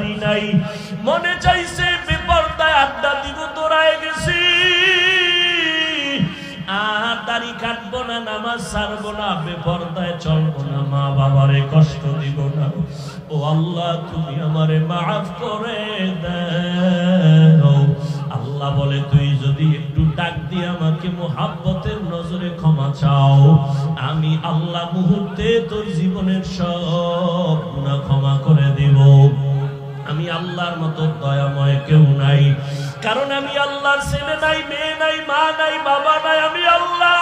সারি নাই। মনে চাইছে, বেপরদায় আড্ডা দিব তোরায় গেছি। আল্লাহ বলে, তুই যদি একটু ডাক দিয়ে আমাকে মোহাব্বতের নজরে ক্ষমা চাও, আমি আল্লাহ মুহূর্তে তোর জীবনের সব দিব আমি আল্লাহর মতো দয়াময় কেউ নাই। কারণ আমি আল্লাহর ছেলে নাই, মেয়ে নাই, মা নাই, বাবা নাই, আমি আল্লাহ।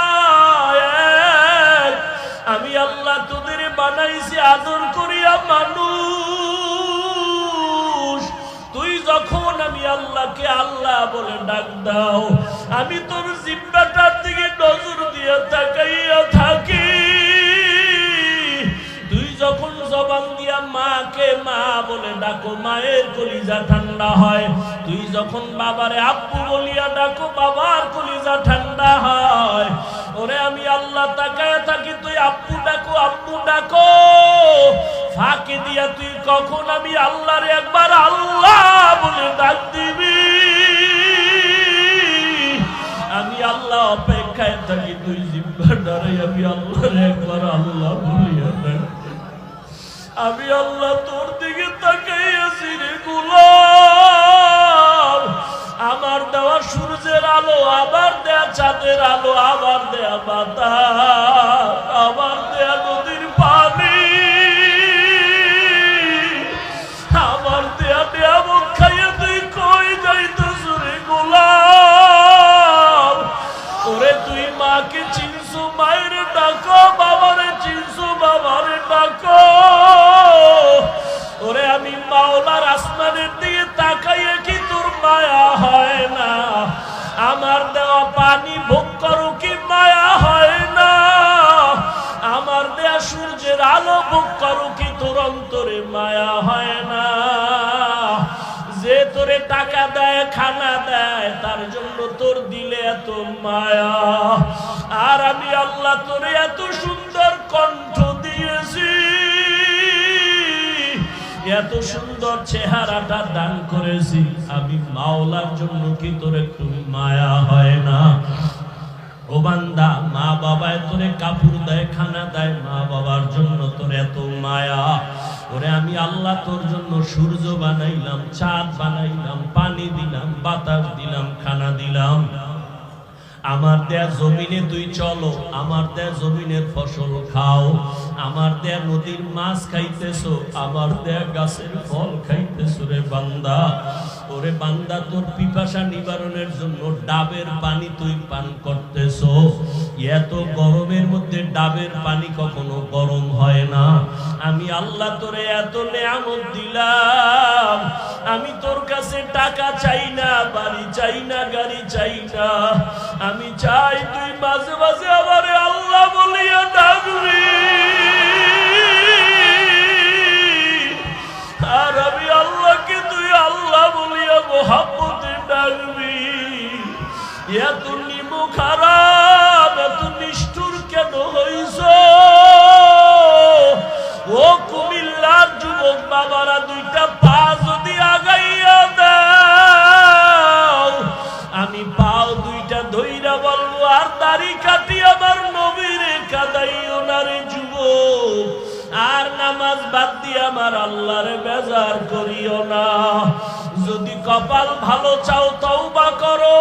আমি আল্লাহ তোদের বানাইছি আদর করিয়া মানুষ। তুই যখন আমি আল্লাহকে আল্লাহ বলে ডাক দাও, আমি তোর জিব্বাটার দিকে নজর দিয়ে তাকাইয়া থাকি। মাকে মা বলে ডাকো, মায়ের কলিজা ঠান্ডা হয়। তুই যখন বাবারে আব্বু বলিয়া ডাকো, বাবার কলিজা ঠান্ডা হয়। ওরে আমি আল্লাহ তাকায় থাকি, তুই আব্বু ডাকো আব্বু ডাকো। ফাঁকে দিয়া তুই কখন আমি আল্লাহরে একবার আল্লাহ বলে ডাক দিবি? আমি আল্লাহ অপেক্ষায় থাকি, তুই জিব্বা ডরে আমি আল্লাহরে একবার আল্লাহ ডাক আমি আল্লাহ তোর দিকে তাকাইয়াছি রে গোলাম। আমার দেওয়া সূর্যের আলো আবার দেয়া চাঁদের আলো আবার দেয়া বাতাস আবার দেয়া খানা দেয়, তার জন্য তোর দিলে এত মায়া। আর আমি আল্লাহ তোরে এত সুন্দর কণ্ঠ দিয়েছি। এত সুন্দর চেহারাটা দান করেছি, আমি মাওলার জন্য কি তোর একটু মায়া হয় না? ও বান্দা মা বাবায় তোরে কাপড় দেয়, খানা দেয় মা বাবার জন্য তোর এত মায়া। ওরে আমি আল্লাহ তোর জন্য সূর্য বানাইলাম, চাঁদ বানাইলাম, পানি দিলাম, বাতাস দিলাম, খানা দিলাম। আমার দেয়া জমিনে তুই চলো, আমার দেয়া জমিনের ফসল খাও। আমার দেয়া নদীর মাছ খাইতেছো, আমার দেয়া গাছের ফল খাইতেছো রে বান্দা। ওরে বান্দা, তোর পিপাসা নিবারণের জন্য ডাবের পানি তুই পান করতেছো। এত গরমের মধ্যে ডাবের পানি কখনো গরম হয় না। আমি আল্লাহ তোরে এত নেয়ামত দিলাম। আমি তোর কাছে টাকা চাই না, বাড়ি চাই না, গাড়ি চাই না। আমি চাই তুই মাঝে মাঝে আমারে আল্লাহ বলিয়া ডাকবি আর মোহাম্মতে ডাকবি এত নিমু খারাপ এত নিষ্ঠুর কেন হইছ? ও কুমিল্লার যুবক বাবারা, দুইটা পা যদি আগাইয়া দাও, আমি পাও দুইটা ধইরা বলব, আর দাড়ি কাটি আমার নবীরে কাদাইও না রে যুবক। আর নামাজ বাদ দিয়ে আমার আল্লাহরে বেজার করিও না। যদি কপাল ভালো চাও তওবা করো।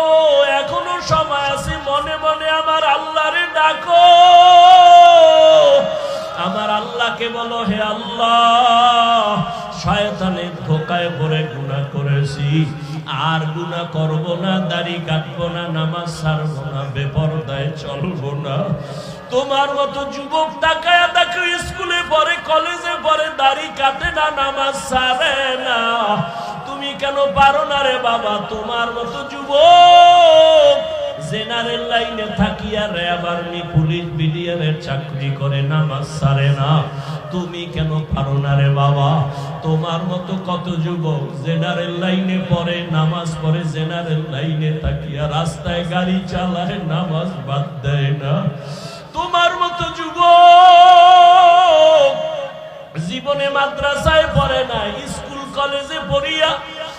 এখনও সময় আছে, মনে মনে আমার আল্লাহরে ডাকো। আমার আল্লাহকে বলো, হে আল্লাহ শয়তানের ধোকায় পড়ে গুনাহ করেছি। আর গুনাহ করব না, দাড়ি কাটবো না, নামাজ ছাড়বো না, বেপরদায় চলবো না। তোমার মতো যুবক তাকায়া দেখো, স্কুলে পড়ে, কলেজে পড়ে, দাড়ি কাটে না, নামাজ ছাড়ে না। কেন পারো না রে বাবা? তোমার মতো যুবক জেনারেল লাইনে থাকিয়া র্যাব আর্মি পুলিশ বিডিআরের চাকরি করে নামাজ সারে না। তুমি কেন পারো না রে বাবা? তোমার মতো কত যুবক জেনারেল লাইনে পড়ে, নামাজ পড়ে, জেনারেল লাইনে থাকিয়া রাস্তায় গাড়ি চালায়, নামাজ বাদ দেয় না। তোমার মতো যুবক জীবনে মাদ্রাসায় পড়ে না, স্কুল কলেজে পড়িয়া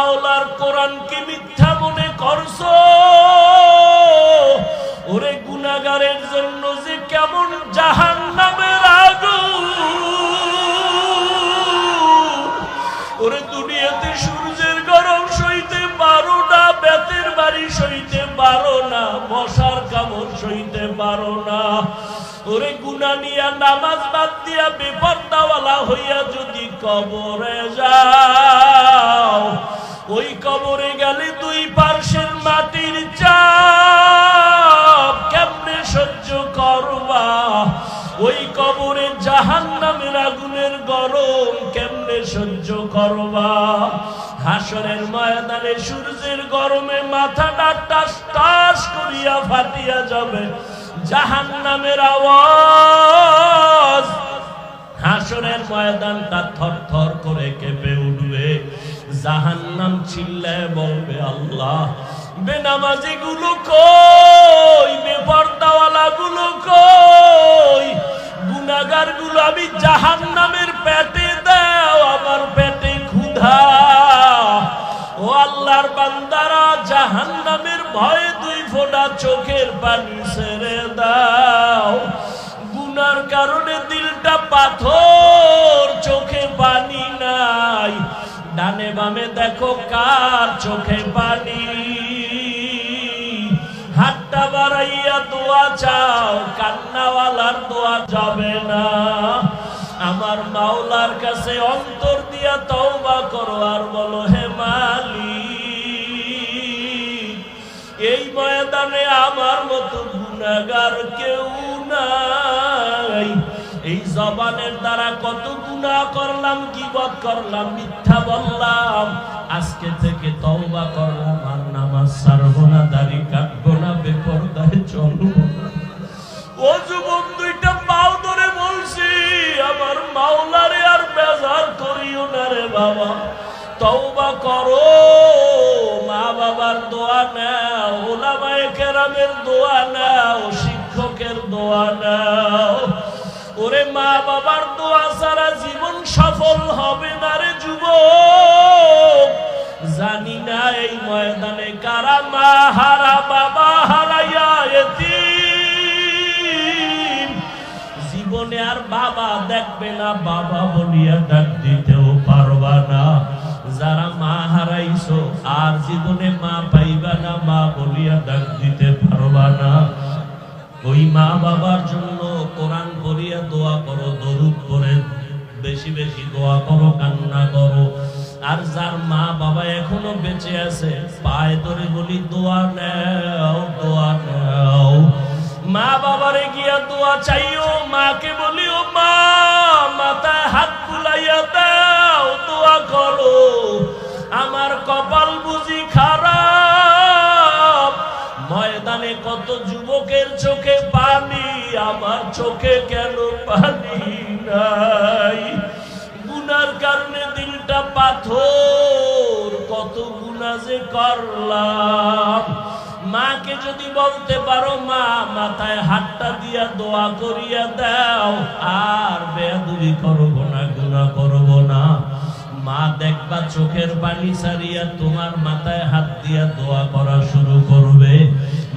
মাওলার কোরআন কি মিথ্যা মনে করছ? ওরে গুনাগারের জন্য যে কেমন জাহান নামের আগুন ওরে দুনিয়াতে সূর্যের গরম সইতে পারো না, বেতের বাড়ি সইতে পারো না, মশার কামড় সইতে পারো না। ওরে গুনা নিয়া নামাজ বাদ দিয়া বেপর্দাওয়ালা হইয়া যদি কবরে যাও ওই কবরে গেলে দুই পার্শ্বের মাটির চাপ কেমনে সহ্য করবা? ওই কবরে জাহান নামের আগুনের গরম কেমনে সহ্য করবা? হাসরের ময়দানে সূর্যের গরমে মাথাটা টাস টাস করিয়া ফাটিয়া যাবে জাহান নামের আওয়াজ। হাসরের ময়দানটা থর থর করে কেঁপে জাহান্নাম চিল্লায় বলবে আল্লাহ বেনামাজি গুলো কই বেপর্দাওয়ালা গুলো কই? গুনাগারগুলো আমি জাহান্নামের পেটে দাও, আমার পেটে ক্ষুধা। ও আল্লাহর বান্দারা, জাহান্নামের ভয়ে দুই ফোঁটা চোখের পানি ছেড়ে দাও। গুনার কারণে দিলটা পাথর, চোখে পানি নাই। ডানে বামে দেখো কার চোখে পানি। হাতটা বাড়াইয়া দোয়া চাও, কান্নাওয়ালার দোয়া যাবে না। আমার মাওলার কাছে অন্তর দিয়া তওবা করো আর বলো, হে মালিক, এই ময়দানে আমার মতো গুনাগার কেউ নাই। এই জবানের দ্বারা কত গুনাহ করলাম কিবত করলাম, মিথ্যা বললাম। আজকে থেকে তওবা করলাম, আর নামাজ ছাড়বো না, দাড়ি কাটবো না, বেপরদায় চলবো ও যুবক, দুইটা পাও ধরে বলছি, আমার মাওলারে আর বেজার করিও না রে বাবা। তওবা করো মা বাবার দোয়া নাও, ওলামায়ে কেরামের দোয়া নাও, শিক্ষকের দোয়া নাও। ওরে মা বাবার দোয়া ছাড়া জীবন সফল হবে না রে যুবক? জানি না এই ময়দানে কারা মা হারা, বাবা হারাইয়া এতিম। জীবনে আর বাবা দেখবে না, বাবা বলিয়া ডাক দিতেও পারবা না। যারা মা হারাইছো, আর জীবনে মা পাইবা না, মা বলিয়া ডাক দিতে পারবা না। ওই মা বাবার জন্য কোরআন পড়িয়া দোয়া করো, দরুদ পড়ে, বেশি বেশি দোয়া করো, কান্না করো। আর যার মা বাবা এখনও বেঁচে আছে, পায়ে ধরে বলি, দোয়া নেও দোয়া নেও। মা বাবারে গিয়া দোয়া চাইও, মাকে বলিও, মা, মাথায় হাত বুলাইয়া দাও, দোয়া করো। আমার কপাল বুঝি খারাপ। চোখে কেন পানি নাই। গুনার কারণে দিলটা পাথর, কত গুণা যে করলাম। মাকে যদি বলতে পারো, মা, মাথায় হাতটা দিয়া দোয়া করিয়া দাও, আর বেদুরি করব না গুণা করব না। মা দেখবা চোখের পানি সারিয়া তোমার মাথায় হাত দিয়া দোয়া করা শুরু করবে।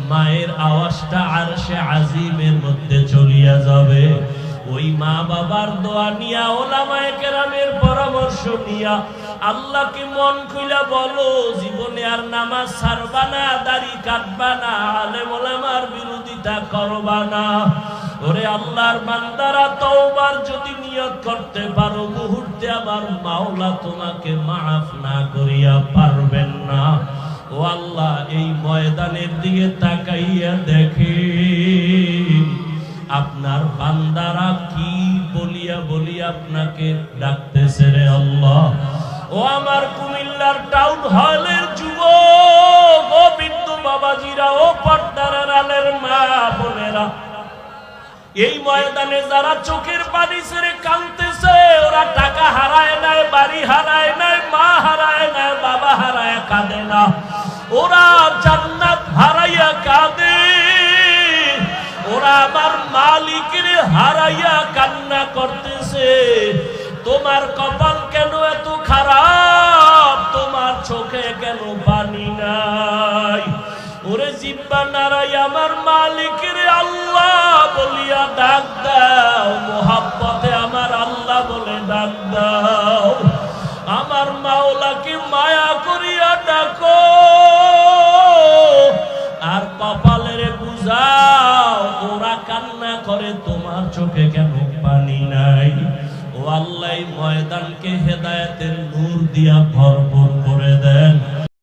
মায়ের আওয়াজটা আর সে আজিমের মধ্যে চলিয়া যাবে। ওই মা বাবার দোয়া নিয়া ওলামায়ে কেরামের পরামর্শ নিয়া আল্লাহকে মন খুইলা বলো, জীবনে আর নামাজ ছাড়বা না, দাড়ি কাটবা না, আলেম ওলামার বিরোধিতা করবা না। ওরে আল্লাহর বান্দারা তওবার যদি নিয়ত করতে পারো, মুহূর্তে আমার মাওলা তোমাকে মাফ না করিয়া পারবেন না। ও আল্লাহ, এই ময়দানের দিকে তাকাইয়া দেখে আপনার বান্দারা কি বলিয়া বলিয়া আপনাকে ডাক কাঁদতেছে রে আল্লাহ। ও আমার কুমিল্লার টাউন হলের যুব ও বিন্দু বাবাজিরা, ও পর্দার আলের মা বোনেরা এই ময়দানে যারা চোখের পানি ছেড়ে কাঁদতেছে, ওরা টাকা হারায় নাই, বাড়ি হারায় নাই, মা হারায় নাই, বাবা হারায়, কাঁদে না। ওরা জান্নাত হারাইয়া কাঁদে। ওরা আমার মালিকের হারাইয়া কান্না করতেছে। তোমার কপাল কেন এত খারাপ? তোমার চোখে কেন পানি নাই? ওরে জিব্বা নারাই আমার মালিকের আল্লাহ বলিয়া ডাক দাও। মোহাব্বতে আমার আল্লাহ বলে ডাক দাও। আমার মাওলাকে মায়া করিয়া ডাকো। আর কপালের বুঝাও ওরা কান্না করে, তোমার চোখে কেন পানি নাই? ও আল্লাহ ময়দানকে হেদায়েতের নূর দিয়া দেন